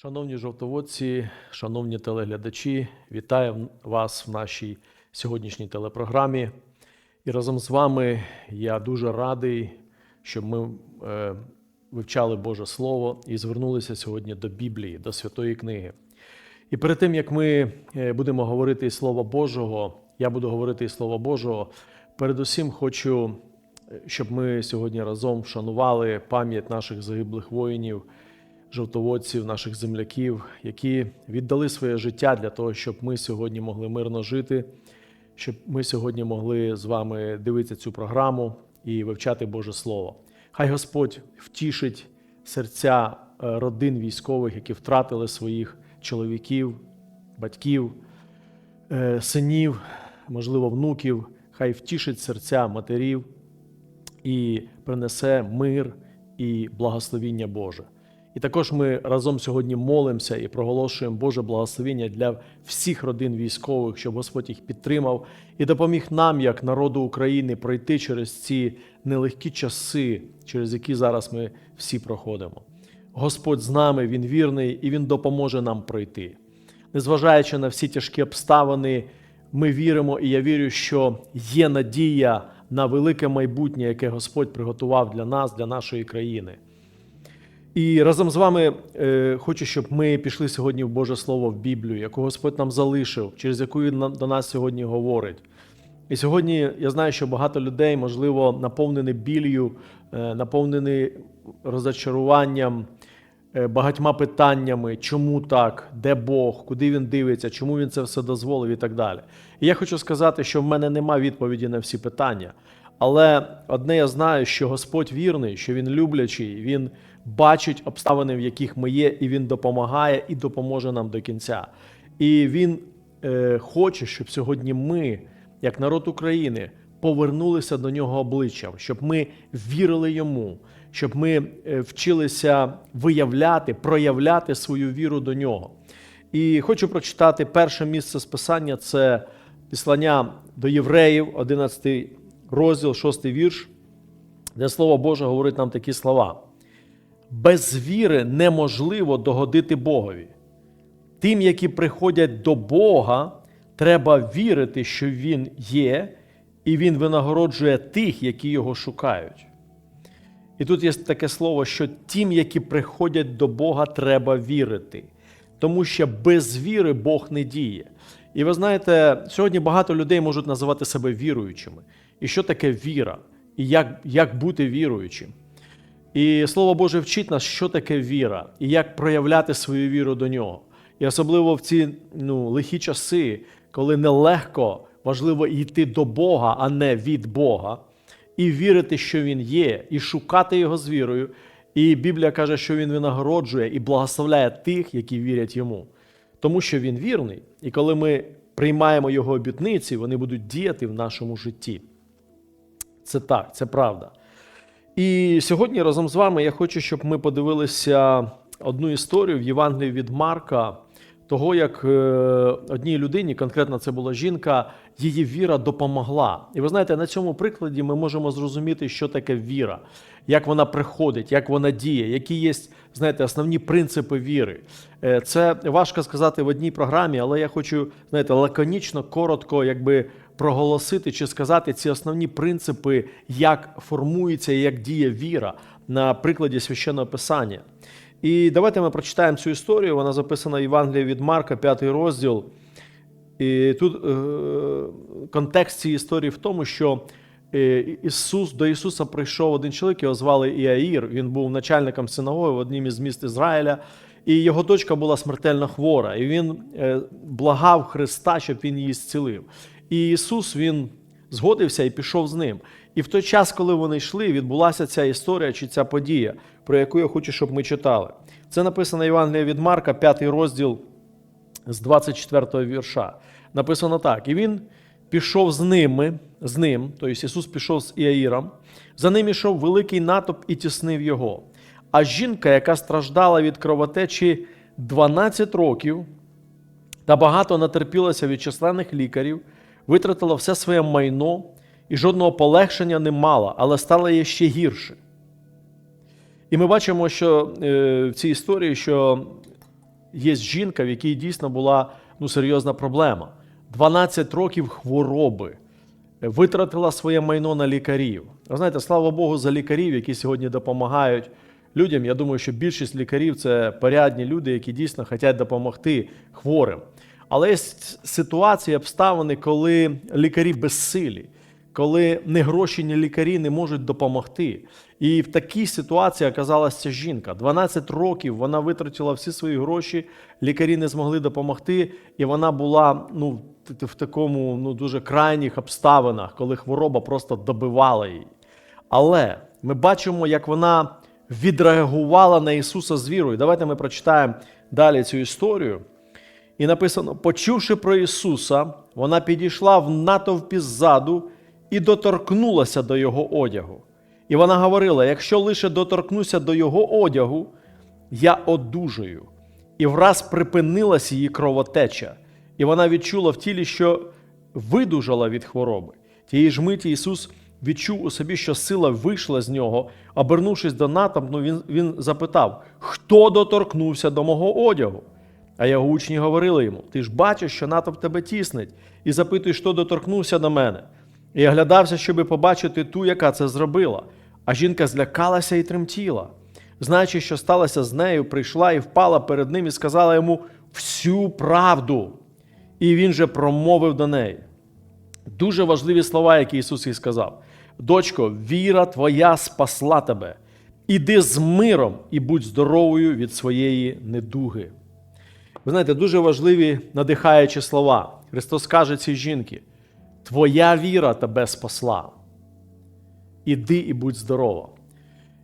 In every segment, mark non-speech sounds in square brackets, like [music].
Шановні жовтоводці, шановні телеглядачі, вітаю вас в нашій сьогоднішній телепрограмі. І разом з вами я дуже радий, щоб ми е, вивчали Боже Слово і звернулися сьогодні до Біблії, до Святої книги. І перед тим як ми е, будемо говорити із Слова Божого, я буду говорити із Слова Божого. Передусім хочу, е, щоб ми сьогодні разом вшанували пам'ять наших загиблих воїнів, жовтоводців, наших земляків, які віддали своє життя для того, щоб ми сьогодні могли мирно жити, щоб ми сьогодні могли з вами дивитися цю програму і вивчати Боже Слово. Хай Господь втішить серця е, родин військових, які втратили своїх чоловіків, батьків, е, синів, можливо, внуків. Хай втішить серця матерів і принесе мир і благословіння Боже. І також ми разом сьогодні молимося і проголошуємо Боже благословіння для всіх родин військових, щоб Господь їх підтримав і допоміг нам, як народу України, пройти через ці нелегкі часи, через які зараз ми всі проходимо. Господь з нами, Він вірний і Він допоможе нам пройти. Незважаючи на всі тяжкі обставини, ми віримо, і я вірю, що є надія на велике майбутнє, яке Господь приготував для нас, для нашої країни. І разом з вами е, хочу, щоб ми пішли сьогодні в Боже Слово в Біблію, яку Господь нам залишив, через яку Він до нас сьогодні говорить. І сьогодні я знаю, що багато людей, можливо, наповнені білью, е, наповнені розочаруванням, е, багатьма питаннями, чому так, де Бог, куди він дивиться, чому він це все дозволив і так далі. І я хочу сказати, що в мене нема відповіді на всі питання. Але одне я знаю, що Господь вірний, що Він люблячий, Він бачить обставини, в яких ми є, і Він допомагає і допоможе нам до кінця. І Він е, хоче, щоб сьогодні ми, як народ України, повернулися до нього обличчям, щоб ми вірили йому, щоб ми е, вчилися виявляти, проявляти свою віру до нього. І хочу прочитати перше місце з писання це післання до євреїв, 11 розділ, 6 вірш, де Слово Боже говорить нам такі слова. Без віри неможливо догодити Богові. Тим, які приходять до Бога, треба вірити, що Він є, і Він винагороджує тих, які його шукають. І тут є таке слово, що тим, які приходять до Бога, треба вірити, тому що без віри Бог не діє. І ви знаєте, сьогодні багато людей можуть називати себе віруючими. І що таке віра? І як, як бути віруючим? І Слово Боже вчить нас, що таке віра, і як проявляти свою віру до нього. І особливо в ці ну, лихі часи, коли нелегко важливо йти до Бога, а не від Бога, і вірити, що Він є, і шукати Його з вірою. І Біблія каже, що Він винагороджує і благословляє тих, які вірять йому. Тому що він вірний, і коли ми приймаємо його обітниці, вони будуть діяти в нашому житті. Це так, це правда. І сьогодні разом з вами я хочу, щоб ми подивилися одну історію в Євангелії від Марка, того, як е, одній людині, конкретно це була жінка, її віра допомогла. І ви знаєте, на цьому прикладі ми можемо зрозуміти, що таке віра, як вона приходить, як вона діє, які є знаєте, основні принципи віри. Е, Це важко сказати в одній програмі, але я хочу знаєте, лаконічно, коротко, якби проголосити чи сказати ці основні принципи, як формується і як діє віра на прикладі священного писання. І давайте ми прочитаємо цю історію. Вона записана в Євангелії від Марка, 5 розділ. І тут е, контекст цієї історії в тому, що е, Ісус до Ісуса прийшов один чоловік, його звали Іаїр. Він був начальником синагоги в однім із міст Ізраїля, і його дочка була смертельно хвора. І він е, благав Христа, щоб він її зцілив. І Ісус він згодився і пішов з ним. І в той час, коли вони йшли, відбулася ця історія чи ця подія, про яку я хочу, щоб ми читали. Це написано Євангелія від Марка, 5 розділ з 24 вірша. Написано так: і він пішов з ними, з ним, тобто Ісус пішов з Іаїром, за ним ішов великий натовп і тіснив його. А жінка, яка страждала від кровотечі 12 років та багато натерпілася від численних лікарів, витратила все своє майно і жодного полегшення не мала, але стало їй ще гірше. І ми бачимо, що е, в цій історії, що є жінка, в якій дійсно була ну, серйозна проблема. 12 років хвороби, витратила своє майно на лікарів. Ви знаєте, слава Богу, за лікарів, які сьогодні допомагають людям. Я думаю, що більшість лікарів це порядні люди, які дійсно хочуть допомогти хворим. Але є ситуації, обставини, коли лікарі безсилі, коли не гроші, ні лікарі не можуть допомогти. І в такій ситуації оказалася жінка. 12 років вона витратила всі свої гроші, лікарі не змогли допомогти, і вона була ну, в такому ну, дуже крайніх обставинах, коли хвороба просто добивала її. Але ми бачимо, як вона відреагувала на Ісуса з вірою. Давайте ми прочитаємо далі цю історію. І написано: почувши про Ісуса, вона підійшла в натовпі ззаду і доторкнулася до Його одягу. І вона говорила: якщо лише доторкнуся до Його одягу, я одужаю. І враз припинилась її кровотеча, і вона відчула в тілі, що видужала від хвороби. Тієї ж миті Ісус відчув у собі, що сила вийшла з нього. Обернувшись до натовпу, він, він запитав: Хто доторкнувся до мого одягу? А його учні говорили йому: Ти ж бачиш, що натовп тебе тіснить, і запитуєш, хто доторкнувся до мене. І оглядався, щоби побачити ту, яка це зробила. А жінка злякалася і тремтіла. Знаючи, що сталося з нею, прийшла і впала перед ним і сказала йому всю правду. І він же промовив до неї. Дуже важливі слова, які Ісус їй сказав: Дочко, віра твоя спасла тебе. Іди з миром і будь здоровою від своєї недуги. Ви знаєте, дуже важливі надихаючі слова. Христос каже цій жінці: Твоя віра тебе спасла. Іди і будь здорова.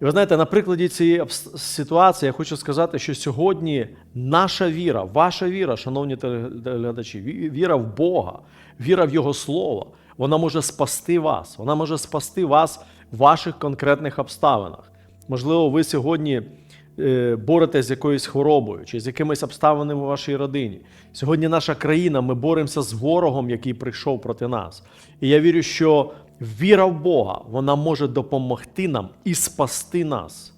І ви знаєте, на прикладі цієї ситуації я хочу сказати, що сьогодні наша віра, ваша віра, шановні телеглядачі, віра в Бога, віра в Його Слово, вона може спасти вас. Вона може спасти вас в ваших конкретних обставинах. Можливо, ви сьогодні боретесь з якоюсь хворобою чи з якимись обставинами у вашій родині. Сьогодні наша країна, ми боремося з ворогом, який прийшов проти нас. І я вірю, що віра в Бога вона може допомогти нам і спасти нас,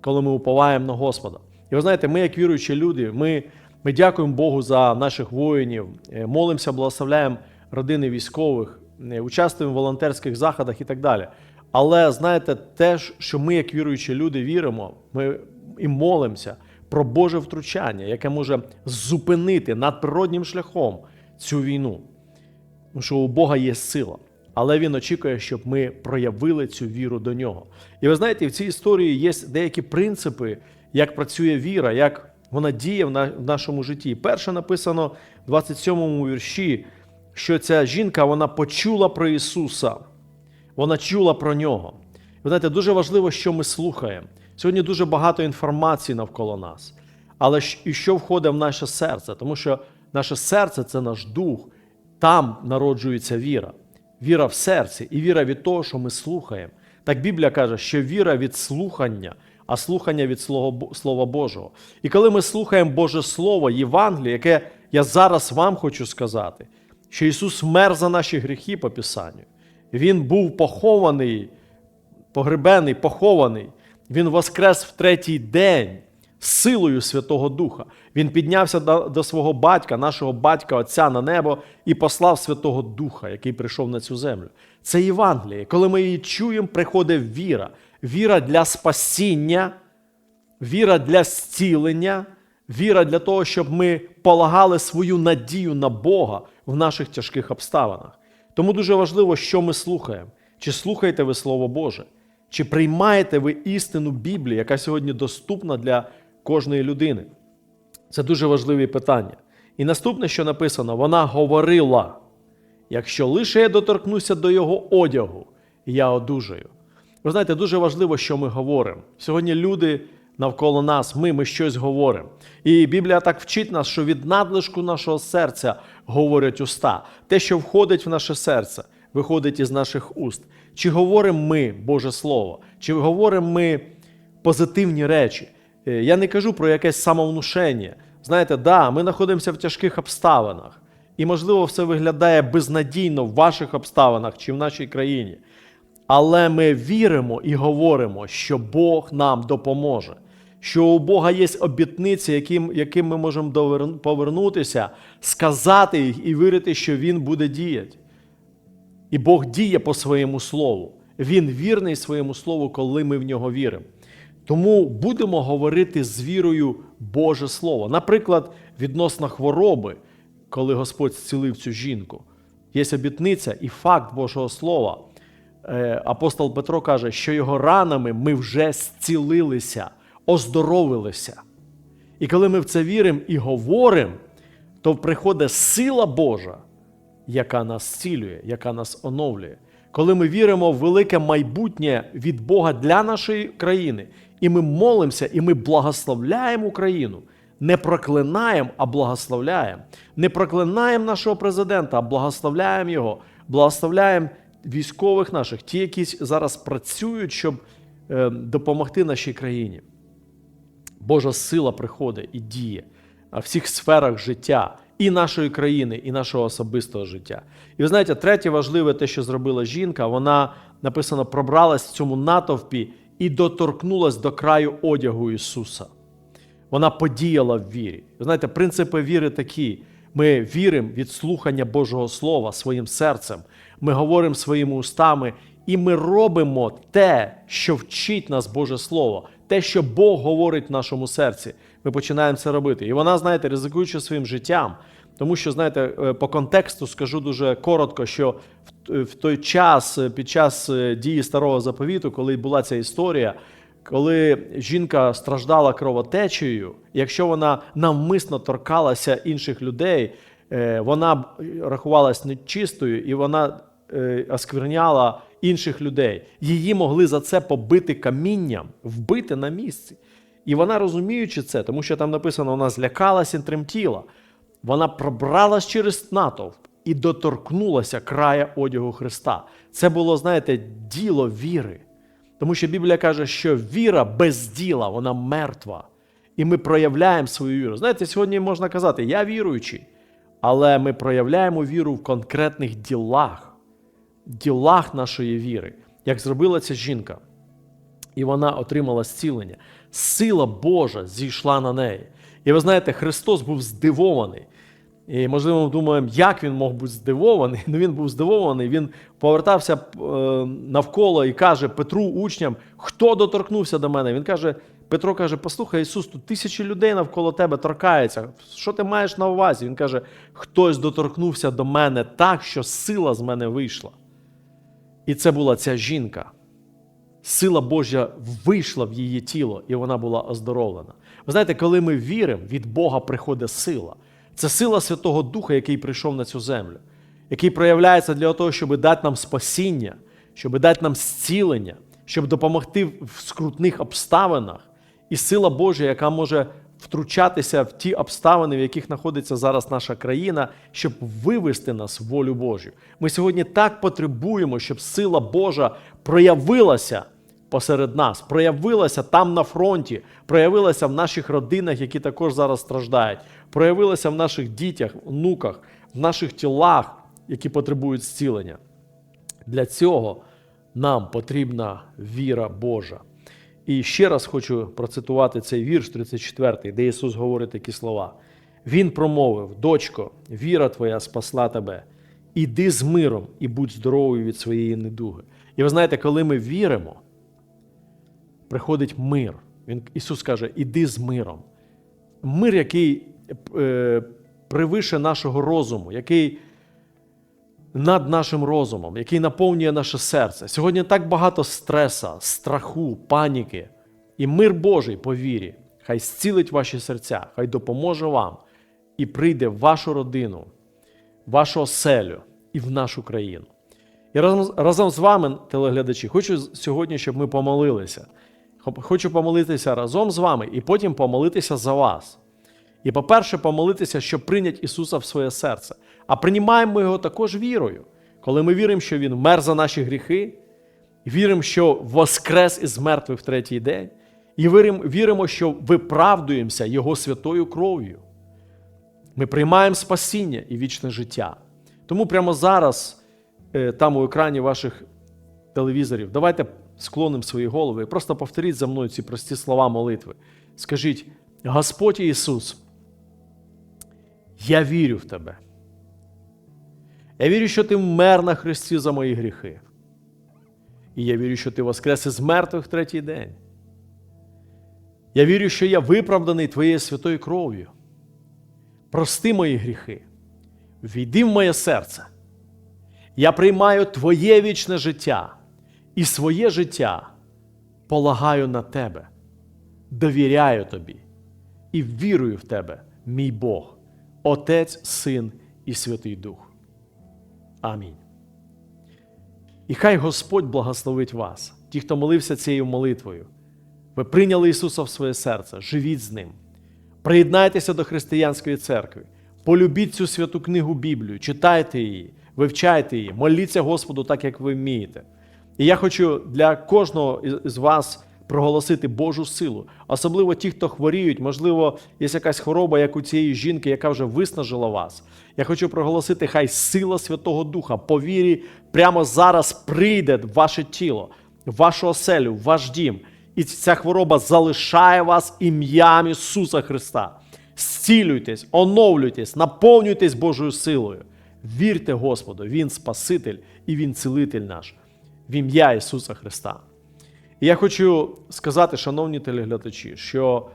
коли ми уповаємо на Господа. І ви знаєте, ми, як віруючі люди, ми, ми дякуємо Богу за наших воїнів, е, молимося, благословляємо родини військових, е, участвуємо в волонтерських заходах і так далі. Але знаєте, те, що ми, як віруючі люди, віримо, ми і молимося про Боже втручання, яке може зупинити надприроднім шляхом цю війну. Тому що у Бога є сила, але Він очікує, щоб ми проявили цю віру до нього. І ви знаєте, в цій історії є деякі принципи, як працює віра, як вона діє в нашому житті. Перше написано в 27-му вірші, що ця жінка вона почула про Ісуса, вона чула про нього. Ви знаєте, дуже важливо, що ми слухаємо. Сьогодні дуже багато інформації навколо нас. Але і що входить в наше серце? Тому що наше серце це наш дух, там народжується віра. Віра в серці і віра від того, що ми слухаємо. Так Біблія каже, що віра від слухання, а слухання від Слова Божого. І коли ми слухаємо Боже Слово, Євангеліє, яке я зараз вам хочу сказати, що Ісус мер за наші гріхи по Писанню. Він був похований погребений, похований. Він воскрес в третій день силою Святого Духа. Він піднявся до, до свого батька, нашого батька Отця на небо, і послав Святого Духа, який прийшов на цю землю. Це Євангеліє. Коли ми її чуємо, приходить віра. Віра для спасіння, віра для зцілення, віра для того, щоб ми полагали свою надію на Бога в наших тяжких обставинах. Тому дуже важливо, що ми слухаємо. Чи слухаєте ви Слово Боже? Чи приймаєте ви істину Біблії, яка сьогодні доступна для кожної людини? Це дуже важливі питання. І наступне, що написано, вона говорила: якщо лише я доторкнуся до його одягу, я одужаю. Ви знаєте, дуже важливо, що ми говоримо. Сьогодні люди навколо нас, ми, ми щось говоримо. І Біблія так вчить нас, що від надлишку нашого серця говорять уста. Те, що входить в наше серце, виходить із наших уст. Чи говоримо ми Боже Слово, чи говоримо ми позитивні речі? Е, Я не кажу про якесь самовнушення. Знаєте, да, ми знаходимося в тяжких обставинах, і, можливо, все виглядає безнадійно в ваших обставинах чи в нашій країні. Але ми віримо і говоримо, що Бог нам допоможе, що у Бога є обітниці, яким, яким ми можемо повернутися, сказати їх і вірити, що Він буде діяти. І Бог діє по своєму слову. Він вірний своєму слову, коли ми в нього віримо. Тому будемо говорити з вірою Боже Слово. Наприклад, відносно хвороби, коли Господь зцілив цю жінку. Є обітниця і факт Божого Слова. Е, Апостол Петро каже, що його ранами ми вже зцілилися, оздоровилися. І коли ми в це віримо і говоримо, то приходить сила Божа, яка нас зцілює, яка нас оновлює. Коли ми віримо в велике майбутнє від Бога для нашої країни, і ми молимося, і ми благословляємо Україну, не проклинаємо, а благословляємо. Не проклинаємо нашого президента, а благословляємо його, благословляємо військових наших, ті, які зараз працюють, щоб е, допомогти нашій країні. Божа сила приходить і діє в всіх сферах життя і нашої країни, і нашого особистого життя. І ви знаєте, третє важливе, те, що зробила жінка, вона написано, пробралась в цьому натовпі і доторкнулась до краю одягу Ісуса. Вона подіяла в вірі. Ви знаєте, принципи віри такі: ми віримо від слухання Божого Слова своїм серцем, ми говоримо своїми устами, і ми робимо те, що вчить нас Боже Слово, те, що Бог говорить в нашому серці. Ми починаємо це робити. І вона, знаєте, ризикуючи своїм життям, тому що, знаєте, е, по контексту скажу дуже коротко, що в- той час, е, під час е, дії старого заповіту, коли була ця історія, коли жінка страждала кровотечею, якщо вона навмисно торкалася інших людей, вона б рахувалась нечистою і вона оскверняла інших людей. Її могли за це побити камінням, вбити на місці. І вона, розуміючи це, тому що там написано, вона злякалася і тремтіла, вона пробралась через натовп і доторкнулася края одягу Христа. Це було, знаєте, діло віри. Тому що Біблія каже, що віра без діла, вона мертва. І ми проявляємо свою віру. Знаєте, сьогодні можна казати, я віруючий, але ми проявляємо віру в конкретних ділах, ділах нашої віри, як зробила ця жінка. І вона отримала зцілення. Сила Божа зійшла на неї. І ви знаєте, Христос був здивований. І, можливо, ми думаємо, як він мог бути здивований. [laughs] Ну він був здивований. Він повертався е, навколо і каже Петру, учням, хто доторкнувся до мене. Він каже: Петро каже: Послухай, Ісус, тут тисячі людей навколо тебе торкаються. Що ти маєш на увазі? Він каже: хтось доторкнувся до мене так, що сила з мене вийшла. І це була ця жінка. Сила Божа вийшла в її тіло, і вона була оздоровлена. Ви знаєте, коли ми віримо, від Бога приходить сила. Це сила Святого Духа, який прийшов на цю землю, який проявляється для того, щоб дати нам спасіння, щоб дати нам зцілення, щоб допомогти в скрутних обставинах. І сила Божа, яка може втручатися в ті обставини, в яких знаходиться зараз наша країна, щоб вивести нас в волю Божу. Ми сьогодні так потребуємо, щоб сила Божа проявилася посеред нас, проявилася там на фронті, проявилася в наших родинах, які також зараз страждають, проявилася в наших дітях, онуках, в наших тілах, які потребують зцілення. Для цього нам потрібна віра Божа. І ще раз хочу процитувати цей вірш 34, де Ісус говорить такі слова. Він промовив: Дочко, віра твоя спасла тебе. Іди з миром і будь здоровою від своєї недуги. І ви знаєте, коли ми віримо, приходить мир. Він, Ісус каже: Іди з миром. Мир, який е, превише нашого розуму, який над нашим розумом, який наповнює наше серце. Сьогодні так багато стреса, страху, паніки. І мир Божий по вірі, хай зцілить ваші серця, хай допоможе вам і прийде в вашу родину, в вашу оселю і в нашу країну. І разом, разом з вами, телеглядачі, хочу сьогодні, щоб ми помолилися. Хочу помолитися разом з вами і потім помолитися за вас. І, по-перше, помолитися, щоб прийняти Ісуса в своє серце. А приймаємо його також вірою, коли ми віримо, що Він вмер за наші гріхи, віримо, що воскрес із мертвих в третій день, і віримо, що виправдуємося Його святою кров'ю. Ми приймаємо спасіння і вічне життя. Тому прямо зараз, е, там у екрані ваших телевізорів, давайте склонимо свої голови і просто повторіть за мною ці прості слова молитви. Скажіть: Господь Ісус, я вірю в Тебе. Я вірю, що Ти вмер на Христі за мої гріхи. І я вірю, що Ти воскрес із мертвих третій день. Я вірю, що я виправданий Твоєю святою кров'ю. Прости мої гріхи, війди в моє серце. Я приймаю Твоє вічне життя і своє життя полагаю на Тебе, довіряю Тобі і вірую в Тебе, мій Бог, Отець, Син і Святий Дух. Амінь. І хай Господь благословить вас, ті, хто молився цією молитвою. Ви прийняли Ісуса в своє серце, живіть з Ним. Приєднайтеся до християнської церкви, полюбіть цю святу книгу Біблію, читайте її, вивчайте її, моліться Господу так, як ви вмієте. І я хочу для кожного із вас проголосити Божу силу, особливо ті, хто хворіють, можливо, є якась хвороба, як у цієї жінки, яка вже виснажила вас. Я хочу проголосити, хай сила Святого Духа по вірі прямо зараз прийде в ваше тіло, в вашу оселю, в ваш дім. І ця хвороба залишає вас ім'ям Ісуса Христа. Зцілюйтесь, оновлюйтесь, наповнюйтесь Божою силою. Вірте Господу, Він Спаситель і Він цілитель наш в ім'я Ісуса Христа. І я хочу сказати, шановні телеглядачі, що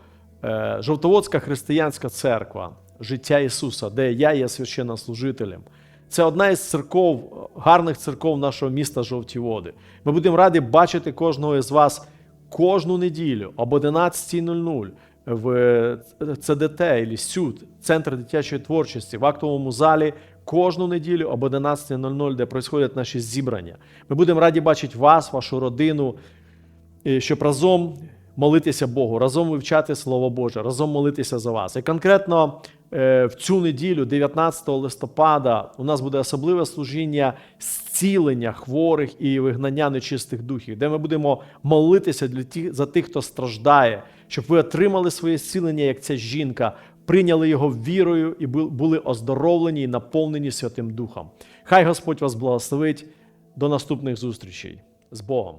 е, Жовтоводська християнська церква, життя Ісуса, де я є священнослужителем, це одна із церков, гарних церков нашого міста Жовті Води. Ми будемо раді бачити кожного із вас кожну неділю об 11.00 в ЦДТ або СЮД, Центр дитячої творчості, в актовому залі кожну неділю об 11.00, де проходять наші зібрання. Ми будемо раді бачити вас, вашу родину, щоб разом молитися Богу, разом вивчати Слово Боже, разом молитися за вас. І конкретно е, в цю неділю, 19 листопада, у нас буде особливе служіння зцілення хворих і вигнання нечистих духів, де ми будемо молитися для тих, за тих, хто страждає, щоб ви отримали своє зцілення, як ця жінка, прийняли його вірою і були оздоровлені і наповнені Святим Духом. Хай Господь вас благословить. До наступних зустрічей з Богом.